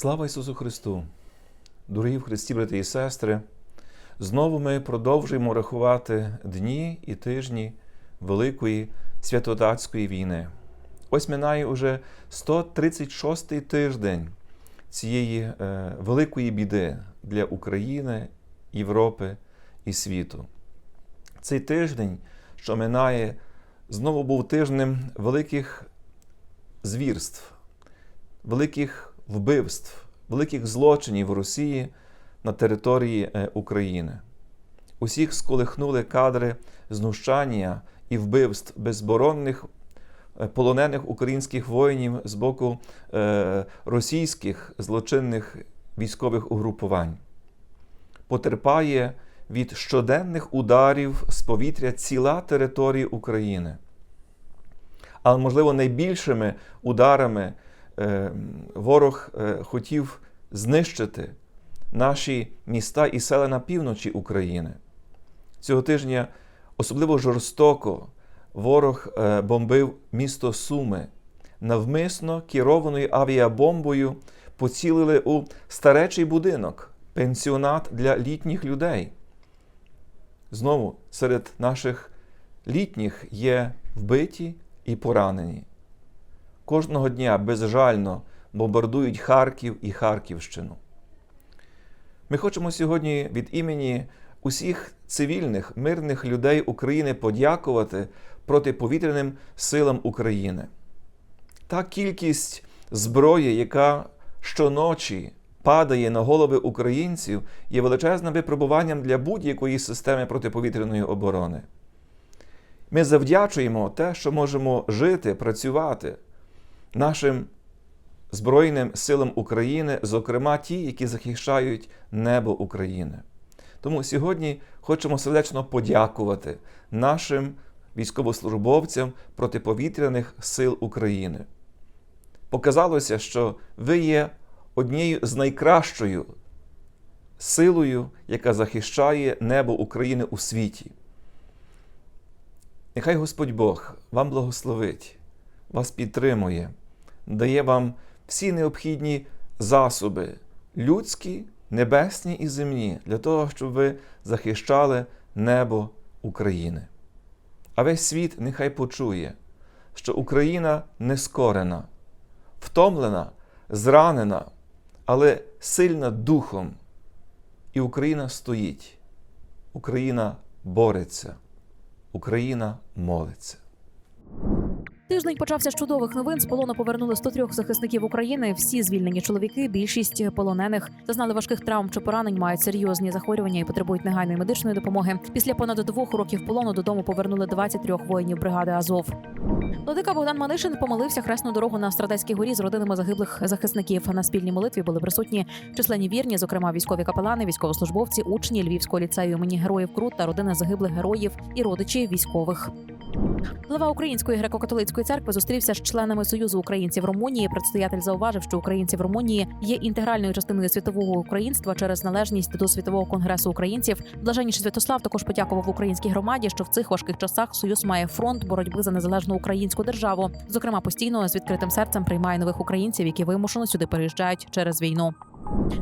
Слава Ісусу Христу! Дорогі в Христі, брати і сестри! Знову ми продовжуємо рахувати дні і тижні Великої святодатської війни. Ось минає уже 136-й тиждень цієї е, великої біди для України, Європи і світу. Цей тиждень, що минає, знову був тижнем великих звірств, великих вбивств, великих злочинів в Росії на території е, України. Усіх сколихнули кадри знущання і вбивств безборонних е, полонених українських воїнів з боку е, російських злочинних військових угрупувань. Потерпає від щоденних ударів з повітря ціла територія України. Але, можливо, найбільшими ударами ворог е, хотів знищити наші міста і села на півночі України. Цього тижня особливо жорстоко ворог е, бомбив місто Суми. Навмисно керованою авіабомбою поцілили у старечий будинок, пенсіонат для літніх людей. Знову серед наших літніх є вбиті і поранені. Кожного дня безжально бомбардують Харків і Харківщину. Ми хочемо сьогодні від імені усіх цивільних, мирних людей України подякувати протиповітряним силам України. Та кількість зброї, яка щоночі падає на голови українців, є величезним випробуванням для будь-якої системи протиповітряної оборони. Ми завдячуємо те, що можемо жити, працювати нашим Збройним силам України, зокрема ті, які захищають небо України. Тому сьогодні хочемо сердечно подякувати нашим військовослужбовцям протиповітряних сил України. Показалося, що ви є однією з найкращою силою, яка захищає небо України у світі. Нехай Господь Бог вам благословить, вас підтримує, дає вам всі необхідні засоби людські, небесні і земні, для того, щоб ви захищали небо України. А весь світ нехай почує, що Україна не скорена, втомлена, зранена, але сильна духом. І Україна стоїть, Україна бореться, Україна молиться. Тиждень почався з чудових новин. З полону повернули 103 захисників України. Всі звільнені чоловіки. Більшість полонених зазнали важких травм чи поранень, мають серйозні захворювання і потребують негайної медичної допомоги. Після понад двох років полону додому повернули 23 воїнів бригади Азов. Владика Богдан Манишин помолився хресну дорогу на Страдецькій горі з родинами загиблих захисників. На спільній молитві були присутні численні вірні, зокрема військові капелани, військовослужбовці, учні Львівського ліцею імені героїв Крут та родини загиблих героїв і родичі військових. Глава Української греко-католицької церкви зустрівся з членами Союзу українців Румунії. Предстоятель зауважив, що українці в Румунії є інтегральною частиною світового українства через належність до світового конгресу українців. Блаженніший Святослав також подякував українській громаді, що в цих важких часах союз має фронт боротьби за незалежну українську державу. Зокрема, постійно з відкритим серцем приймає нових українців, які вимушено сюди переїжджають через війну.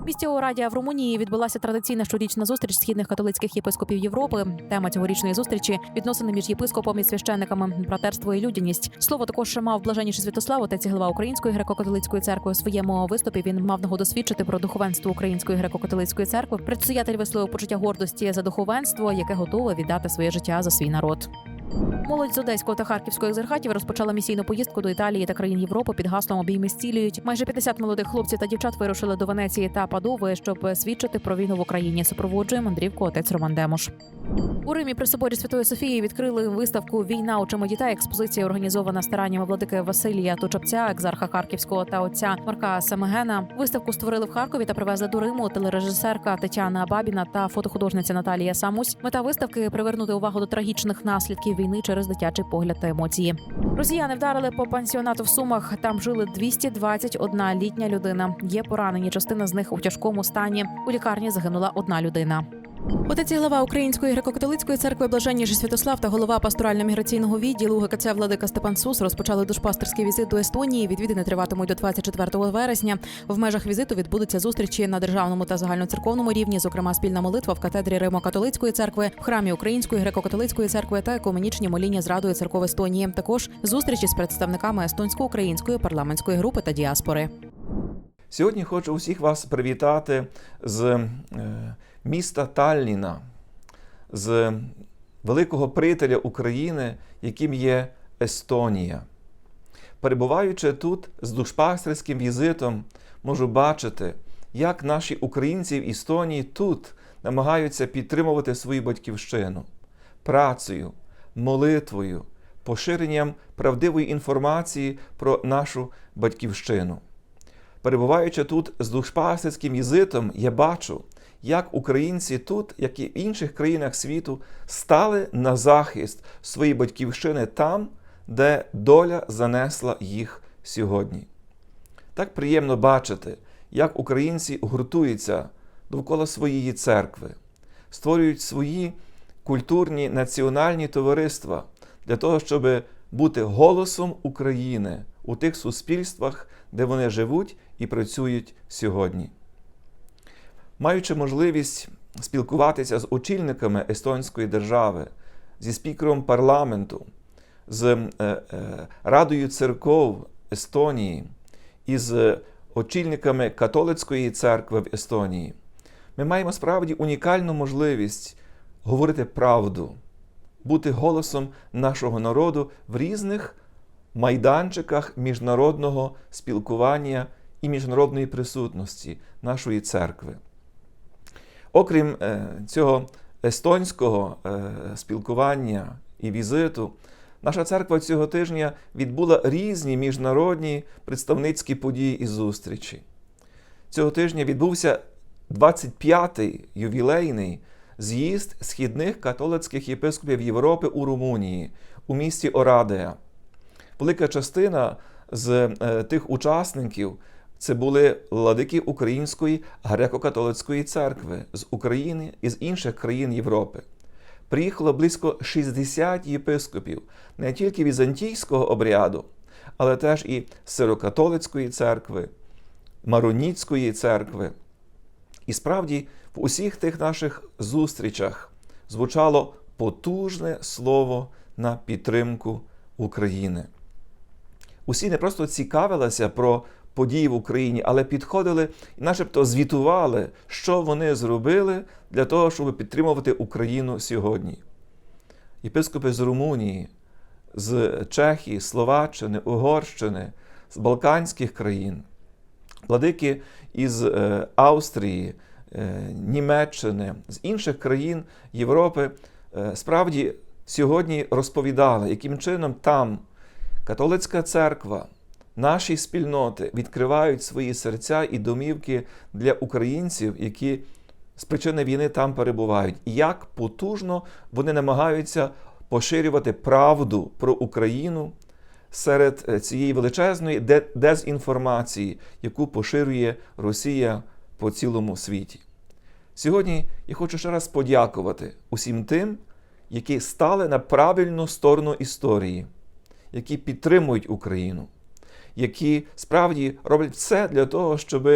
В місті Орадія в Румунії відбулася традиційна щорічна зустріч східних католицьких єпископів Європи. Тема цьогорічної зустрічі відносини між єпископом і священниками, братерство і людяність. Слово також мав блаженніший Святослав, отець і глава Української греко-католицької церкви. У своєму виступі він мав нагоду свідчити про духовенство Української греко-католицької церкви. Предстоятель висловив почуття гордості за духовенство, яке готове віддати своє життя за свій народ. Молодь з Одеського та Харківського екзархатів розпочала місійну поїздку до Італії та країн Європи під гаслом обійми зцілюють. Майже 50 молодих хлопців та дівчат вирушили до Венеції та Падови, щоб свідчити про війну в Україні. Супроводжує мандрівку отець Роман Демош. У Римі при соборі Святої Софії відкрили виставку Війна очима дітей. Експозиція організована стараннями владики Василія Точапця, екзарха Харківського та отця Марка Семегена. Виставку створили в Харкові та привезли до Риму телережисерка Тетяна Бабіна та фотохудожниця Наталія Самусь. Мета виставки привернути увагу до трагічних наслідків війни через дитячий погляд та емоції. Росіяни вдарили по пансіонату в Сумах. Там жили 221 літня людина. Є поранені. Частина з них у тяжкому стані. У лікарні загинула одна людина. Отець і глава Української греко-католицької церкви Блаженніший Святослав та голова пасторально-міграційного відділу УГКЦ Владика Степан Сус розпочали душпастерський візит до Естонії. Відвідини триватимуть до 24 вересня. В межах візиту відбудуться зустрічі на державному та загальноцерковному рівні, зокрема спільна молитва в катедрі Римо-католицької церкви, в храмі Української греко-католицької церкви та екуменічні моління з радою церков Естонії. Також зустрічі з представниками естонсько-української парламентської групи та діаспори. Сьогодні хочу усіх вас привітати з е, міста Талліна, з великого приятеля України, яким є Естонія. Перебуваючи тут з душпастерським візитом, можу бачити, як наші українці в Естонії тут намагаються підтримувати свою батьківщину працею, молитвою, поширенням правдивої інформації про нашу батьківщину. Перебуваючи тут з душпастерським візитом, я бачу, як українці тут, як і в інших країнах світу, стали на захист своєї батьківщини там, де доля занесла їх сьогодні. Так приємно бачити, як українці гуртуються довкола своєї церкви, створюють свої культурні національні товариства для того, щоб бути голосом України у тих суспільствах, де вони живуть і працюють сьогодні. Маючи можливість спілкуватися з очільниками естонської держави, зі спікером парламенту, з е, е, Радою церков Естонії і з очільниками католицької церкви в Естонії, ми маємо справді унікальну можливість говорити правду, бути голосом нашого народу в різних майданчиках міжнародного спілкування і міжнародної присутності нашої церкви. Окрім е, цього естонського е, спілкування і візиту, наша церква цього тижня відбула різні міжнародні представницькі події і зустрічі. Цього тижня відбувся 25-й ювілейний з'їзд східних католицьких єпископів Європи у Румунії у місті Орадея. Велика частина з е, тих учасників це були владики Української греко-католицької церкви з України і з інших країн Європи. Приїхало близько 60 єпископів не тільки візантійського обряду, але теж і сирокатолицької церкви, Мароніцької церкви. І справді в усіх тих наших зустрічах звучало потужне слово на підтримку України. Усі не просто цікавилися про події в Україні, але підходили начебто звітували, що вони зробили для того, щоб підтримувати Україну сьогодні. Єпископи з Румунії, з Чехії, Словаччини, Угорщини, з Балканських країн, владики із е, Австрії, е, Німеччини, з інших країн Європи е, справді сьогодні розповідали, яким чином там католицька церква наші спільноти відкривають свої серця і домівки для українців, які з причини війни там перебувають, і як потужно вони намагаються поширювати правду про Україну серед е, цієї величезної дезінформації, яку поширює Росія по цілому світі. Сьогодні я хочу ще раз подякувати усім тим, які стали на правильну сторону історії, які підтримують Україну які справді роблять все для того, щоб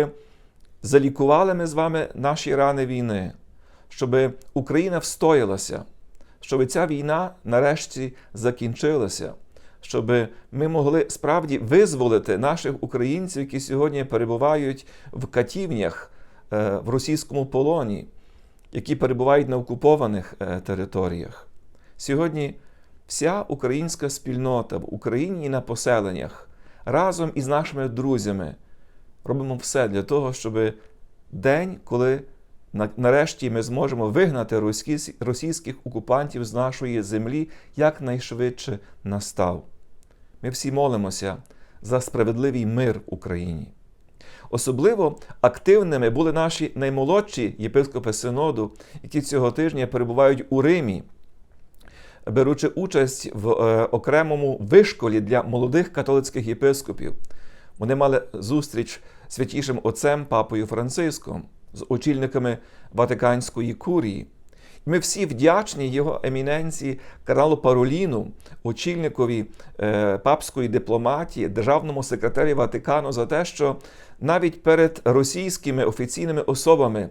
залікували ми з вами наші рани війни, щоб Україна встоялася, щоб ця війна нарешті закінчилася, щоб ми могли справді визволити наших українців, які сьогодні перебувають в катівнях е, в російському полоні, які перебувають на окупованих е, територіях. Сьогодні вся українська спільнота в Україні і на поселеннях разом із нашими друзями робимо все для того, щоб день, коли нарешті ми зможемо вигнати російських окупантів з нашої землі, якнайшвидше настав. Ми всі молимося за справедливий мир в Україні. Особливо активними були наші наймолодші єпископи Синоду, які цього тижня перебувають у Римі беручи участь в е, окремому вишколі для молодих католицьких єпископів. Вони мали зустріч святішим отцем Папою Франциском, з очільниками Ватиканської курії, Ми всі вдячні його еміненції Карлу Пароліну, очільникові е, папської дипломатії, державному секретарі Ватикану, за те, що навіть перед російськими офіційними особами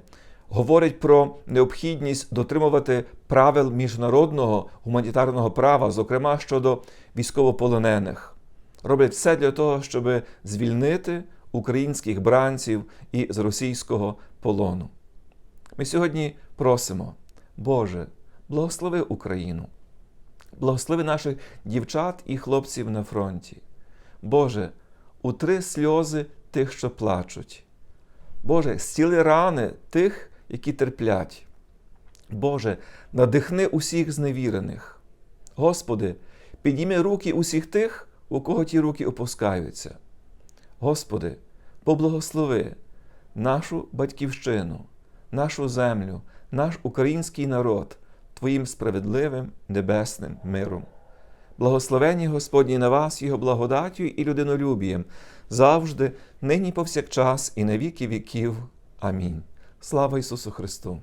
говорить про необхідність дотримувати правил міжнародного гуманітарного права, зокрема щодо військовополонених. Роблять все для того, щоб звільнити українських бранців і з російського полону. Ми сьогодні просимо, Боже, благослови Україну, благослови наших дівчат і хлопців на фронті. Боже, утри сльози тих, що плачуть. Боже, зціли рани тих, які терплять. Боже, надихни усіх зневірених. Господи, підійми руки усіх тих, у кого ті руки опускаються. Господи, поблагослови нашу батьківщину, нашу землю, наш український народ Твоїм справедливим небесним миром. Благословені Господні на вас, Його благодаттю і людинолюбієм, завжди, нині повсякчас і на віки віків. Амінь. Слава Ісусу Христу!